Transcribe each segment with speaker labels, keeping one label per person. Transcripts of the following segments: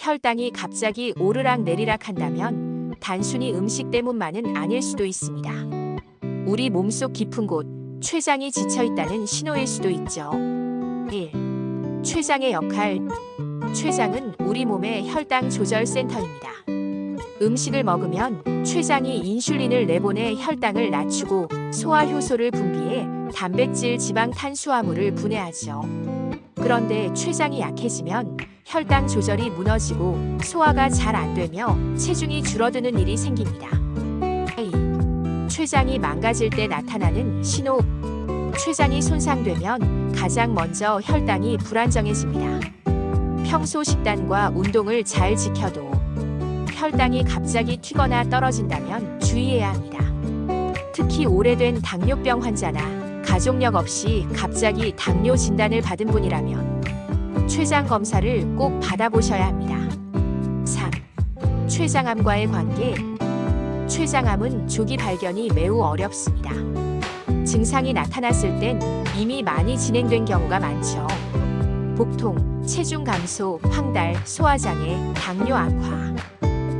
Speaker 1: 혈당이 갑자기 오르락 내리락 한다면 단순히 음식 때문만은 아닐 수도 있습니다. 우리 몸속 깊은 곳, 췌장이 지쳐 있다는 신호일 수도 있죠. 1. 췌장의 역할. 췌장은 우리 몸의 혈당 조절 센터입니다. 음식을 먹으면 췌장이 인슐린을 내보내 혈당을 낮추고 소화 효소를 분비해 단백질, 지방, 탄수화물을 분해하죠. 그런데 췌장이 약해지면 혈당 조절이 무너지고 소화가 잘 안 되며 체중이 줄어드는 일이 생깁니다. A. 췌장이 망가질 때 나타나는 신호. 췌장이 손상되면 가장 먼저 혈당이 불안정해집니다. 평소 식단과 운동을 잘 지켜도 혈당이 갑자기 튀거나 떨어진다면 주의해야 합니다. 특히 오래된 당뇨병 환자나 가족력 없이 갑자기 당뇨 진단을 받은 분이라면 췌장 검사를 꼭 받아보셔야 합니다. 3. 췌장암과의 관계. 췌장암은 조기 발견이 매우 어렵습니다. 증상이 나타났을 땐 이미 많이 진행된 경우가 많죠. 복통, 체중 감소, 황달, 소화장애, 당뇨 악화.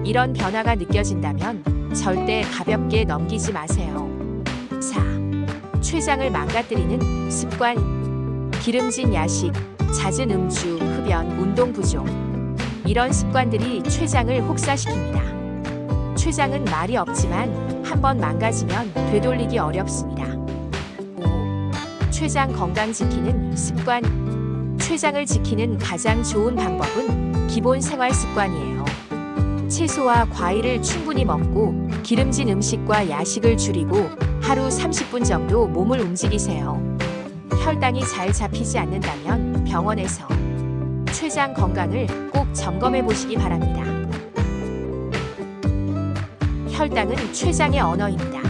Speaker 1: 이런 변화가 느껴진다면 절대 가볍게 넘기지 마세요. 4. 췌장을 망가뜨리는 습관. 기름진 야식, 잦은 음주, 흡연, 운동 부족. 이런 습관들이 췌장을 혹사시킵니다. 췌장은 말이 없지만 한번 망가지면 되돌리기 어렵습니다. 5. 췌장 건강 지키는 습관. 췌장을 지키는 가장 좋은 방법은 기본 생활 습관이에요. 채소와 과일을 충분히 먹고 기름진 음식과 야식을 줄이고 하루 30분 정도 몸을 움직이세요. 혈당이 잘 잡히지 않는다면 병원에서 췌장 건강을 꼭 점검해 보시기 바랍니다. 혈당은 췌장의 언어입니다.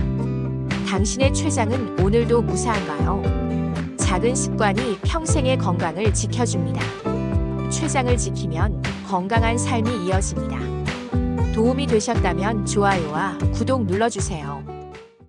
Speaker 1: 당신의 췌장은 오늘도 무사한가요? 작은 습관이 평생의 건강을 지켜줍니다. 췌장을 지키면 건강한 삶이 이어집니다. 도움이 되셨다면 좋아요와 구독 눌러주세요.